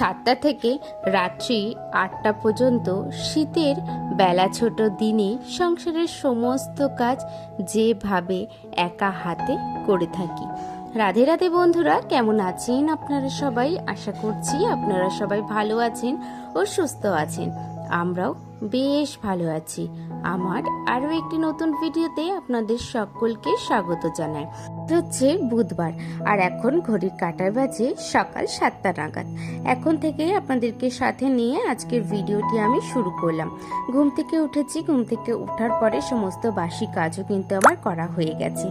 সাতটা থেকে রাত্রি আটটা পর্যন্ত শীতের বেলা ছোট দিনে সংসারের সমস্ত কাজ যেভাবে একা হাতে করে থাকি। রাধে রাধে বন্ধুরা, কেমন আছেন আপনারা সবাই? আশা করছি আপনারা সবাই ভালো আছেন ও সুস্থ আছেন। আমরাও বেশ ভালো আছি। আমার আরও একটি নতুন ভিডিওতে আপনাদের সকলকে স্বাগত জানাই। হচ্ছে বুধবার, আর এখন ঘড়ির কাটার বাজে সকাল সাতটা নাগাদ। এখন থেকে আপনাদেরকে সাথে নিয়ে আজকের ভিডিওটি আমি শুরু করলাম। ঘুম থেকে উঠেছি, ঘুম থেকে ওঠার পরে সমস্ত বাসি কাজও কিন্তু আমার করা হয়ে গেছে।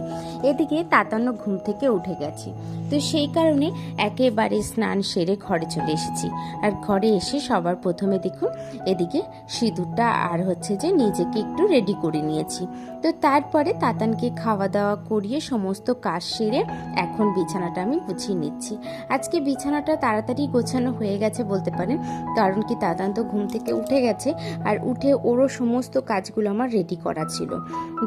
এদিকে তাতান্ন ঘুম থেকে উঠে গেছি। তো সেই কারণে একেবারে স্নান সেরে ঘরে চলে এসেছি। আর ঘরে এসে সবার প্রথমে দেখুন, এদিকে সিঁদুরটা আর হচ্ছে যে নিজেকে একটু রেডি করে নিয়েছি। তো তারপরে তাতানকে খাওয়া দাওয়া করিয়ে সমস্ত কাজ সেরে এখন বিছানাটা আমি গুছিয়ে নিচ্ছি। আজকে বিছানাটা তাড়াতাড়ি গোছানো হয়ে গেছে বলতে পারেন, কারণ কি তাতান তো ঘুম থেকে উঠে গেছে আর উঠে ওরও সমস্ত কাজগুলো আমার রেডি করা ছিল।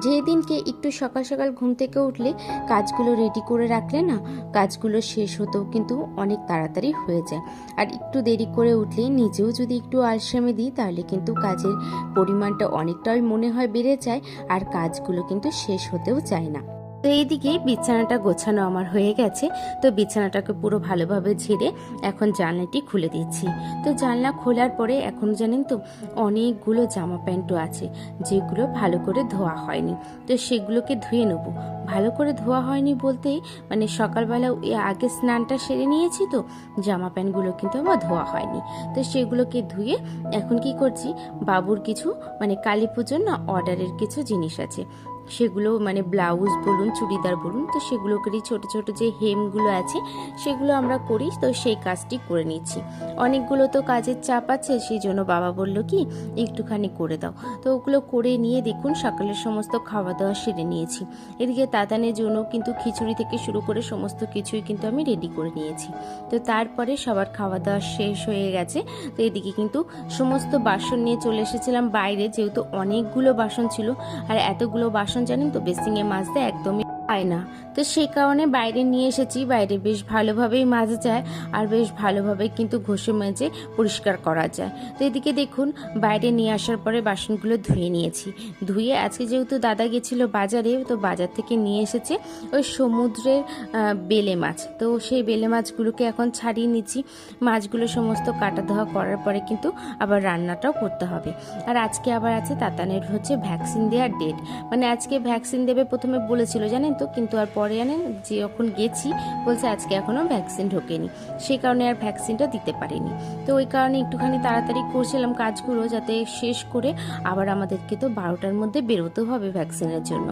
যেই দিনকে একটু সকাল সকাল ঘুম থেকে উঠলে কাজগুলো রেডি করে রাখলে না, কাজগুলো শেষ হতেও কিন্তু অনেক তাড়াতাড়ি হয়ে যায়। আর একটু দেরি করে উঠলে নিজেও যদি একটু আলসেমে দিই তাহলে কিন্তু কাজের পরিমাণটা অনেকটাই মনে হয় বেড়ে যায় আর কাজগুলো কিন্তু শেষ হতেও চায় না। তো এইদিকে বিছানাটা গোছানো আমার হয়ে গেছে। তো বিছানাটাকে পুরো ভালোভাবে ঝেড়ে এখন জানলাটি খুলে দিচ্ছি। তো জানলা খোলার পরে এখন জানেন তো অনেকগুলো জামা প্যান্টও আছে, যেগুলো ভালো করে ধোয়া হয়নি। তো সেগুলোকে ধুয়ে নেব। ভালো করে ধোয়া হয়নি বলতেই মানে সকালবেলা আগে স্নানটা সেরে নিয়েছি তো, জামা প্যান্টগুলো কিন্তু আমার ধোয়া হয়নি। তো সেগুলোকে ধুয়ে এখন কি করছি, বাবুর কিছু মানে কালী পুজোর না অর্ডারের কিছু জিনিস আছে। সেগুলো মানে ব্লাউজ বলুন, চুড়িদার বলুন, তো সেগুলোকেরই ছোট ছোট যে হেমগুলো আছে, সেগুলো আমরা করি, তো সেই কাজটি করে নিচ্ছি। অনেকগুলো তো কাজের চাপ আছে, সেই জন্য বাবা বলল কি, একটুখানি করে দাও। তো ওগুলো করে নিয়ে দেখুন, সকালের সমস্ত খাওয়া দাওয়া সেরে নিয়েছি। এদিকে তাতানের জন্য কিন্তু খিচুড়ি থেকে শুরু করে সমস্ত কিছুই কিন্তু আমি রেডি করে নিয়েছি। তো তারপরে সবার খাওয়া দাওয়া শেষ হয়ে গেছে, তো এদিকে কিন্তু সমস্ত বাসন নিয়ে চলে এসেছিলাম বাইরে, যেহেতু অনেকগুলো বাসন ছিল, আর এতগুলো বাসন জানেন তো বেসিংয়ে মাছ মাজতে একদমই হয় না। তো সেই কারণে বাইরে নিয়ে এসেছি। বাইরে বেশ ভালোভাবেই মাজা যায় আর বেশ ভালোভাবে কিন্তু ঘষে মেজে পরিষ্কার করা যায়। তো এদিকে দেখুন, বাইরে নিয়ে আসার পরে বাসনগুলো ধুয়ে নিয়েছি। ধুয়ে আজকে যেহেতু দাদা গেছিল বাজারে, তো বাজার থেকে নিয়ে এসেছে ওই সমুদ্রের বেলে মাছ। তো সেই বেলে মাছগুলোকে এখন ছাড়িয়ে নিচ্ছি। মাছগুলো সমস্ত কাটা ধোয়া করার পরে কিন্তু আবার রান্নাটাও করতে হবে। আর আজকে আবার আছে তাতানের হচ্ছে ভ্যাকসিন দেওয়ার ডেট। মানে আজকে ভ্যাকসিন দেবে প্রথমে বলেছিল, জানেন? তো কিন্তু আর পরে যে যখন গেছি, বলছে আজকে এখনও ভ্যাকসিন ঢোকেনি। সেই কারণে আর ভ্যাকসিনটা দিতে পারিনি। তো ওই কারণে একটুখানি তাড়াতাড়ি করছিলাম কাজগুলো যাতে শেষ করে আবার আমাদেরকে তো বারোটার মধ্যে বেরোতে হবে ভ্যাকসিনের জন্য।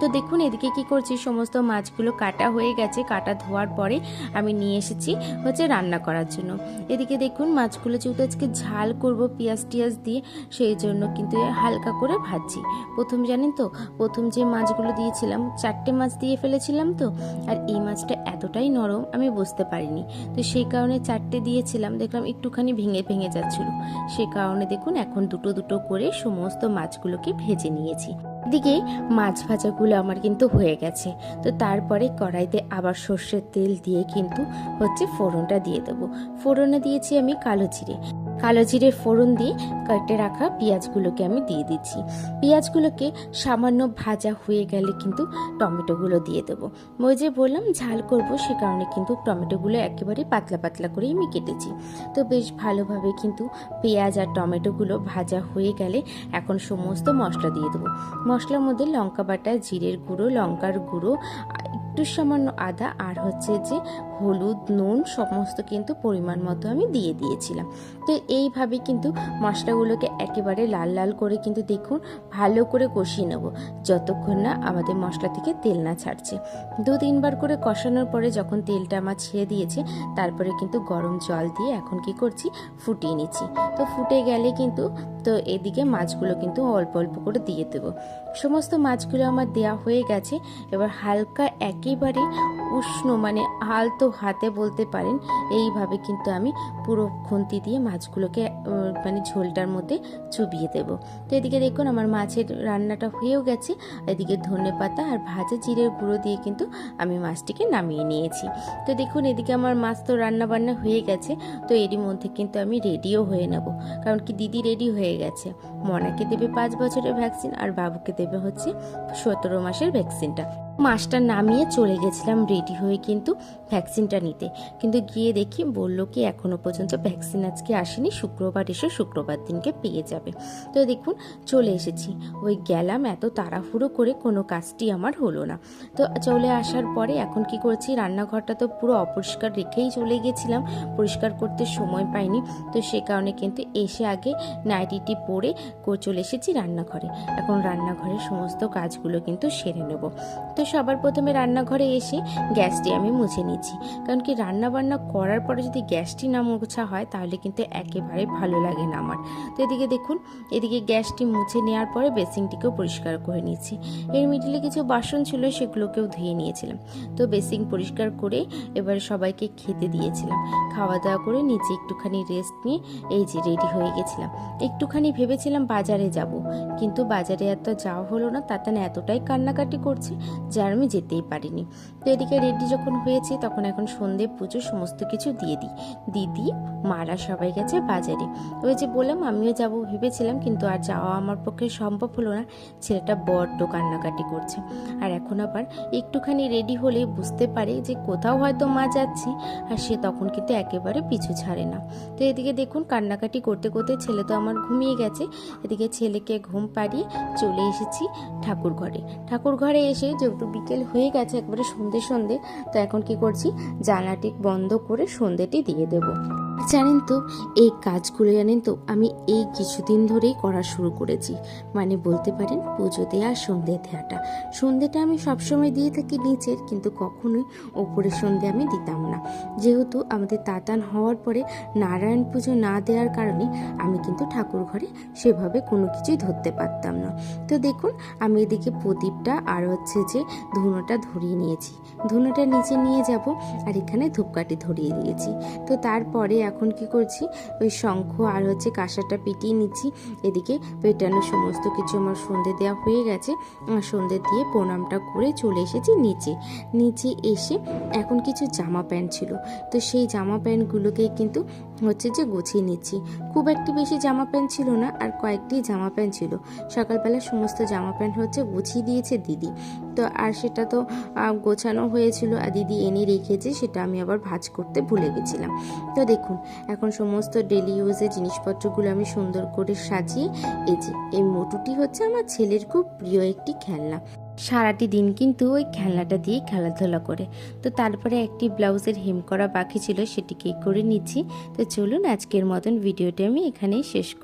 তো দেখুন, এদিকে কি করছি, সমস্ত মাছগুলো কাটা হয়ে গেছে। কাটা ধোয়ার পরে আমি নিয়ে এসেছি হচ্ছে রান্না করার জন্য। এদিকে দেখুন, মাছগুলো যেহেতু আজকে ঝাল করব পেঁয়াজ টিয়াজ দিয়ে, সেই জন্য কিন্তু হালকা করে ভাজছি। প্রথম জানেন তো, প্রথম যে মাছগুলো দিয়েছিলাম, চারটে মাছ দিয়ে ফেলেছিলাম তো, আর এই মাছটা এতটাই নরম আমি বুঝতে পারিনি। তো সেই কারণে চারটে দিয়েছিলাম, দেখলাম একটুখানি ভেঙে ভেঙে যাচ্ছিল। সেই কারণে দেখুন এখন দুটো দুটো করে সমস্ত মাছগুলোকে ভেজে নিয়েছি। এদিকে মাছ ভাজাগুলো আমার কিন্তু হয়ে গেছে। তো তারপরে কড়াইতে আবার সর্ষের তেল দিয়ে কিন্তু হচ্ছে ফোড়নটা দিয়ে দেবো। ফোড়নে দিয়েছি আমি কালো জিরে। কালো জিরে ফোড়ন দিয়ে কেটে রাখা পেঁয়াজগুলোকে আমি দিয়ে দিচ্ছি। পেঁয়াজগুলোকে সামান্য ভাজা হয়ে গেলে কিন্তু টমেটোগুলো দিয়ে দেবো। ওই যে বললাম, ঝাল করব, সে কারণে কিন্তু টমেটোগুলো একেবারে পাতলা পাতলা করেই আমি কেটেছি। তো বেশ ভালোভাবে কিন্তু পেঁয়াজ আর টমেটোগুলো ভাজা হয়ে গেলে এখন সমস্ত মশলা দিয়ে দেবো। মশলার মধ্যে লঙ্কা বাটা, জিরের গুঁড়ো, লঙ্কার গুঁড়ো একটু সামান্য আদা আর হচ্ছে যে হলুদ, নুন সমস্ত কিন্তু পরিমাণ মতো আমি দিয়ে দিয়েছিলাম। তো এইভাবে কিন্তু মশলাগুলোকে একেবারে লাল লাল করে কিন্তু দেখুন ভালো করে কষিয়ে নেব। যতক্ষণ না আমাদের মশলা থেকে তেল না ছাড়ছে। দু তিনবার করে কষানোর পরে যখন তেলটা আমার ছেড়ে দিয়েছে, তারপরে কিন্তু গরম জল দিয়ে এখন কি করছি? ফুটিয়ে নিচ্ছি। তো ফুটে গেলে কিন্তু, তো এদিকে মাছগুলো কিন্তু অল্প অল্প করে দিয়ে দেবো। সমস্ত মাছগুলো আমার দেওয়া হয়ে গেছে। এবার হালকা এক একেবারে উষ্ণ মানে আলতো হাতে বলতে পারেন, এইভাবে কিন্তু আমি পুরো খুন্তি দিয়ে মাছগুলোকে মানে ঝোলটার মধ্যে চুবিয়ে দেব। তো এদিকে দেখুন আমার মাছের রান্নাটা হয়েও গেছে। এদিকে ধনে পাতা আর ভাজা জিরের গুঁড়ো দিয়ে কিন্তু আমি মাছটিকে নামিয়ে নিয়েছি। তো দেখুন এদিকে আমার মাছ তো রান্না বান্না হয়ে গেছে, তো এরই মধ্যে কিন্তু আমি রেডিও হয়ে নেব। কারণ কি দিদি রেডি হয়ে গেছে। মনাকে দেবে পাঁচ বছরের ভ্যাকসিন আর বাবুকে দেবে হচ্ছে সতেরো মাসের ভ্যাকসিনটা। মাছটা নামিয়ে চলে গেছিলাম রেডি হয়ে কিন্তু ভ্যাকসিনটা নিতে। কিন্তু গিয়ে দেখি বলল কি, এখনও পর্যন্ত ভ্যাকসিন আজকে আসেনি, শুক্রবার এসে শুক্রবার দিনকে পেয়ে যাবে। তো দেখুন, চলে এসেছি। ওই গেলাম, এত তাড়াহুড়ো করে কোনো কাজটি আমার হলো না। তো চলে আসার পরে এখন কি করছি, রান্নাঘরটা তো পুরো অপরিষ্কার রেখেই চলে গেছিলাম, পরিষ্কার করতে সময় পাইনি। তো সে কারণে কিন্তু এসে আগে নাইটিটি পরে চলে এসেছি রান্নাঘরে। এখন রান্নাঘরের সমস্ত কাজগুলো কিন্তু সেরে নেব। তো সবার প্রথমে রান্নাঘরে এসে গ্যাসটি আমি মুছে নিচ্ছি। কারণ কি রান্না বান্না করার পরে যদি গ্যাসটি না মোছা হয়, তাহলে কিন্তু একেবারে ভালো লাগে না আমার। তো এদিকে দেখুন, এদিকে গ্যাসটি মুছে নেওয়ার পরে বেসিংটিকেও পরিষ্কার করে নিচ্ছি। এর মিডিলে কিছু বাসন ছিল, সেগুলোকেও ধুয়ে নিয়েছিলাম। তো বেসিং পরিষ্কার করে এবার সবাইকে খেতে দিয়েছিলাম। খাওয়া দাওয়া করে নিচে একটুখানি রেস্ট নিয়ে এই যে রেডি হয়ে গেছিলাম। একটুখানি ভেবেছিলাম বাজারে যাব, কিন্তু বাজারে এত যাওয়া হলো না, তাতে না এতটাই কান্নাকাটি করছে যে আর আমি যেতেই পারিনি। তো এদিকে রেডি যখন হয়েছে, তখন এখন সন্ধে পুজো সমস্ত কিছু দিয়ে দিই। দিদি, মারা সবাই গেছে বাজারে। ওই যে বললাম, আমিও যাব ভেবেছিলাম, কিন্তু আর যাওয়া আমার পক্ষে সম্ভব হলো না। ছেলেটা বড্ড কান্নাকাটি করছে। আর এখন আবার একটুখানি রেডি হলে বুঝতে পারে যে কোথাও হয়তো মা যাচ্ছি, আর সে তখন কিন্তু একেবারে পিছু ছাড়ে না। তো এদিকে দেখুন, কান্নাকাটি করতে করতে ছেলে তো আমার ঘুমিয়ে গেছে। এদিকে ছেলেকে ঘুম পাড়িয়ে চলে এসেছি ঠাকুর ঘরে। ঠাকুর ঘরে এসে যেহেতু বিকেল হয়ে গেছে একবারে সন্ধে সন্ধে, তো এখন কি করছি? জানলাটি বন্ধ করে সন্ধেটি দিয়ে দেবো। জানেন তো, এই কাজগুলো জানেন তো, আমি এই কিছুদিন ধরেই করা শুরু করেছি। মানে বলতে পারেন পুজো দেয়া আর সন্ধে দেওয়াটা। সন্ধেটা আমি সবসময় দিয়ে থাকি নিচের, কিন্তু কখনোই ওপরে সন্ধে আমি দিতাম না। যেহেতু আমাদের তাতান হওয়ার পরে নারায়ণ পুজো না দেওয়ার কারণে আমি কিন্তু ঠাকুর ঘরে সেভাবে কোনো কিছুই ধরতে পারতাম না। তো দেখুন, আমি এদিকে প্রদীপটা আর হচ্ছে যে ধুনোটা ধরিয়ে নিয়েছি। ধুনোটা নিচে নিয়ে যাব আর এখানে ধূপকাঠি ধরিয়ে দিয়েছি। তো তারপরে এখন কি করছি? ওই শঙ্খ আর হচ্ছে কাঁসাটা পিটিয়ে নিচ্ছি। এদিকে পেটানো সমস্ত কিছু আমার সন্ধে দেওয়া হয়ে গেছে। সন্ধে দিয়ে প্রণামটা করে চলে এসেছি নিচে। নিচে এসে এখন কিছু জামা প্যান্ট ছিল। তো সেই জামা প্যান্টগুলোকে কিন্তু হচ্ছে যে গুছিয়ে নিচ্ছি। খুব একটি বেশি জামা প্যান্ট ছিল না, আর কয়েকটি জামা প্যান্ট ছিল। সকালবেলা সমস্ত জামা প্যান্ট হচ্ছে গুছিয়ে দিয়েছে দিদি। তো, আর সেটা তো গোছানো হয়েছিল, আর দিদি এনে রেখেছে, সেটা আমি আবার ভাজ করতে ভুলে গেছিলাম। তো দেখুন, এখন সমস্ত ডেলি ইউজের জিনিসপত্রগুলো আমি সুন্দর করে সাজিয়ে, এই যে, এই মোটুটি হচ্ছে আমার ছেলের খুব প্রিয় একটি খেলনা। সারাটি দিন কিন্তু ওই খেলনাটা দিয়ে খেলাধুলা করে। তো তারপরে একটি ব্লাউজের হেম করা বাকি ছিল, সেটিকে করে নিচ্ছি। তো চলুন আজকের মতন ভিডিওটি আমি এখানেই শেষ করি।